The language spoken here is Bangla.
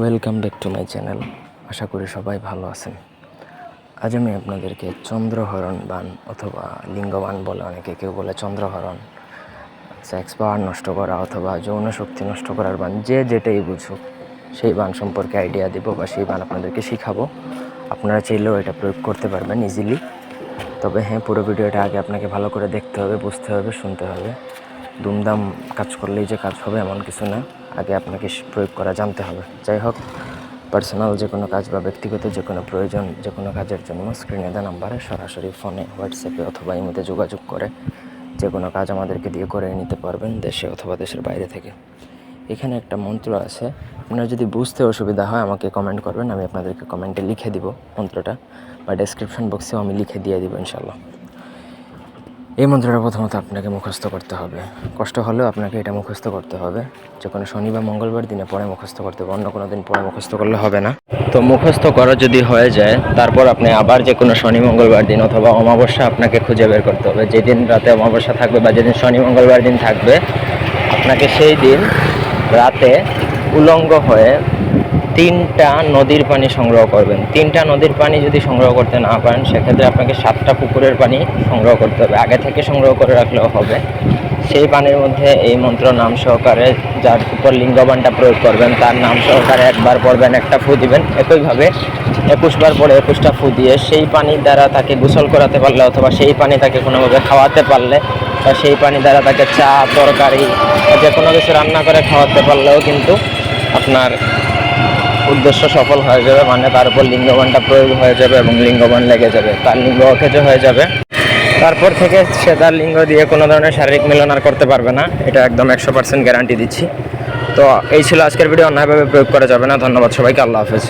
Welcome back to my channel আশা করি সবাই ভালো আছেন। আজ আমি আপনাদেরকে চন্দ্রহরণ বান অথবা লিঙ্গবান বলে অনেকে কেউ বলে চন্দ্রহরণ সেক্স পাওয়ার নষ্ট করা অথবা যৌন শক্তি নষ্ট করার বান, যে যেটাই বুঝুক, সেই বান সম্পর্কে আইডিয়া দিব বা সেই বান আপনাদেরকে শিখাবো। আপনারা চাইলেও এটা প্রয়োগ করতে পারবেন ইজিলি তবে হ্যাঁ পুরো ভিডিওটা আগে আপনাকে ভালো করে দেখতে হবে, বুঝতে হবে, শুনতে হবে। দুমদাম কাজ করলেই যে কাজ হবে এমন কিছু না। আগে আপনাকে প্রয়োগ করা জানতে হবে। যাই হোক পার্সোনাল যে কোনো কাজ বা ব্যক্তিগত যে কোনো প্রয়োজন, যে কোনো কাজের জন্য স্ক্রিনে দেওয়া নাম্বারে সরাসরি ফোনে হোয়াটসঅ্যাপে অথবা ইমোতে যোগাযোগ করে। যে কোনো কাজ আমাদেরকে দিয়ে করে নিতে পারবেন দেশে অথবা দেশের বাইরে থেকে। এখানে একটা মন্ত্র আছে, আপনার যদি বুঝতে অসুবিধা হয় আমাকে কমেন্ট করবেন, আমি আপনাদেরকে কমেন্টে লিখে দিব মন্ত্রটা। বা ডেসক্রিপশন বক্সেও আমি লিখে দিয়ে দিব ইনশাল্লাহ এই মন্ত্রটা প্রথমত আপনাকে মুখস্থ করতে হবে। কষ্ট হলেও আপনাকে এটা মুখস্থ করতে হবে। যে কোনো শনি বা মঙ্গলবার দিনে পরে মুখস্থ করতে হবে, অন্য কোনো দিন পরে মুখস্থ করলে হবে না। তো মুখস্থ করা যদি হয়ে যায়, তারপর আপনি আবার যে কোনো শনি মঙ্গলবার দিন অথবা অমাবস্যা আপনাকে খুঁজে বের করতে হবে। যেদিন রাতে অমাবস্যা থাকবে বা যেদিন শনি মঙ্গলবার দিন থাকবে, আপনাকে সেই দিন রাতে উলঙ্গ হয়ে তিনটা নদীর পানি সংগ্রহ করবেন। তিনটা নদীর পানি যদি সংগ্রহ করতে না পারেন, সেক্ষেত্রে আপনাকে সাতটা পুকুরের পানি সংগ্রহ করতে হবে। আগে থেকে সংগ্রহ করে রাখলেও হবে। সেই পানির মধ্যে এই মন্ত্র নাম সহকারে যার উপর লিঙ্গবানটা প্রয়োগ করবেন, তার নাম সহকারে একবার পড়বেন, একটা ফু দিবেন। একইভাবে একুশবার পরে একুশটা ফু দিয়ে সেই পানির দ্বারা তাকে গোসল করাতে পারলে অথবা সেই পানি তাকে কোনোভাবে খাওয়াতে পারলে বা সেই পানি দ্বারা তাকে চা, তরকারি যে কোনো কিছু রান্না করে খাওয়াতে পারলেও কিন্তু আপনার উদ্দেশ্য সফল হয়ে যাবে মানে তার উপর লিঙ্গবানটা প্রয়োগ হয়ে যাবে এবং লিঙ্গবান লেগে যাবে, তার লিঙ্গ অকেজ হয়ে যাবে। তারপর থেকে সে তার লিঙ্গ দিয়ে কোনো ধরনের শারীরিক মিলন আর করতে পারবে না, এটা একদম একশো পার্সেন্ট গ্যারান্টি দিচ্ছি। তো এই ছিল আজকের ভিডিও অন্যায়ভাবে প্রয়োগ করা যাবে না। ধন্যবাদ সবাইকে, আল্লাহ হাফেজ।